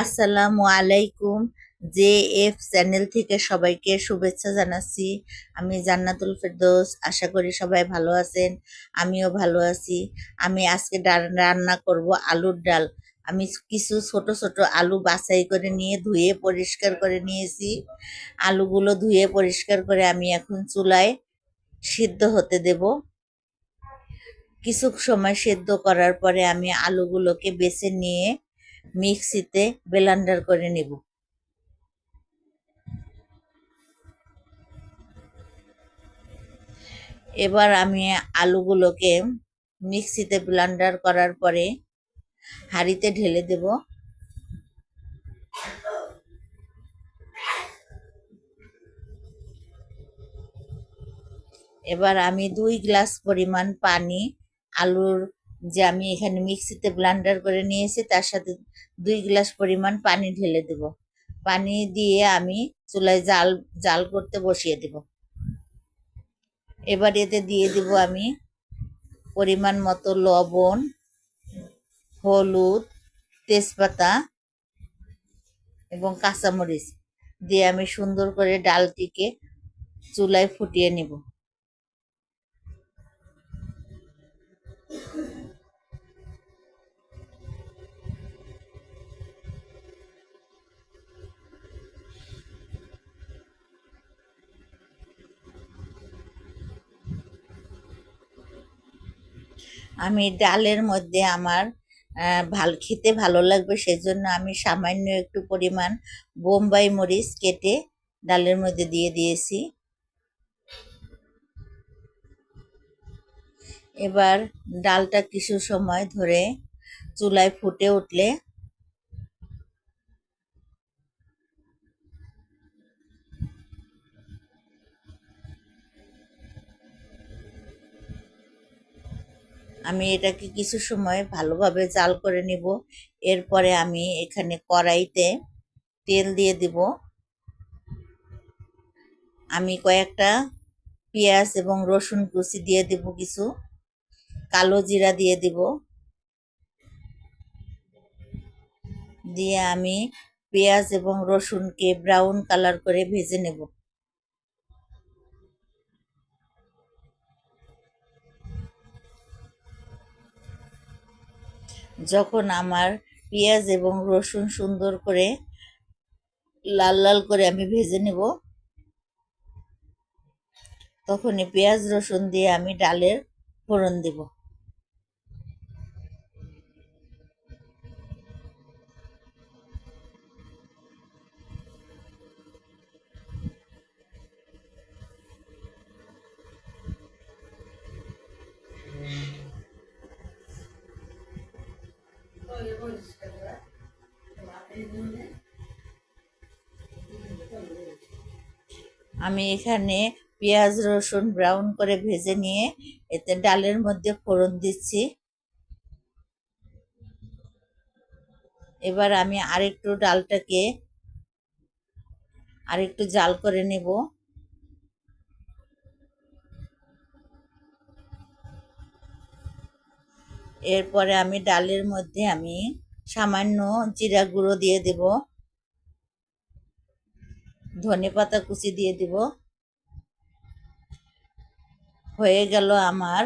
আসসালামু আলাইকুম J F channel থেকে সবাইকে শুভেচ্ছা জানাচ্ছি। আমি জান্নাতুল ফেরদৌস, আশা করি সবাই ভালো আছেন, আমিও ভালো আছি। আমি আজকে রান্না করব আলুর ডাল। আমি কিছু ছোট ছোট আলু বাছাই করে নিয়ে, ধুয়ে পরিষ্কার করে নিয়েছি। আলুগুলো ধুয়ে পরিষ্কার করে আমি এখন চুলায় সিদ্ধ হতে দেব। কিছু সময় সেদ্ধ করার পরে আমি আলুগুলোকে বেছে নিয়ে মিক্সিতে ব্লেন্ডার করে নেব। এবার আমি আলুগুলোকে মিক্সিতে ব্লেন্ডার করার পরে হাঁড়িতে ঢেলে দেব। এবার আমি দুই গ্লাস পরিমাণ পানি আলুর যে আমি এখানে মিক্সিতে ব্লান্ডার করে নিয়েছি তার সাথে দুই গ্লাস পরিমাণ পানি ঢেলে দেব। পানি দিয়ে আমি চুলায় জাল জাল করতে বসিয়ে দেব। এবার এতে দিয়ে দেব আমি পরিমাণ মতো লবণ, হলুদ, তেজপাতা এবং কাঁচামরিচ দিয়ে আমি সুন্দর করে ডালটিকে চুলায় ফুটিয়ে নেব। আমি ডালের মধ্যে আমার ভালো, খেতে ভালো লাগবে সেজন্য আমি সামান্য একটু পরিমাণ বোম্বাই মরিচ কেটে ডালের মধ্যে দিয়ে দিয়েছি। এবার ডালটা কিছু সময় ধরে চুলায় ফুটে উঠলে আমি এটাকে কিছু সময় ভালোভাবে জাল করে নিব। এরপরে আমি এখানে কড়াইতে তেল দিয়ে দিব। আমি কয়েকটা পেঁয়াজ এবং রসুন কুচি দিয়ে দিব কিছু। কালো জিরা দিয়ে দিব। দিয়ে আমি পেঁয়াজ এবং রসুনকে ব্রাউন কালার করে ভেজে নেব। যখন আমার পেঁয়াজ এবং রসুন সুন্দর করে লাল লাল করে আমি ভেজে নেব, তখনই পেঁয়াজ রসুন দিয়ে আমি ডালের ফোড়ন দেব। আমি এখানে পেঁয়াজ, রসুন ব্রাউন করে ভেজে নিয়ে এতে ডালের মধ্যে ফোড়ন দিচ্ছি। এবার আমি আরেকটু ডালটাকে আরেকটু জাল করে নেব। এরপরে আমি ডালের মধ্যে আমি সামান্য জিরা গুঁড়ো দিয়ে দেব। ধনে পাতা কুচি দিয়ে দেব। হয়ে গেল আমার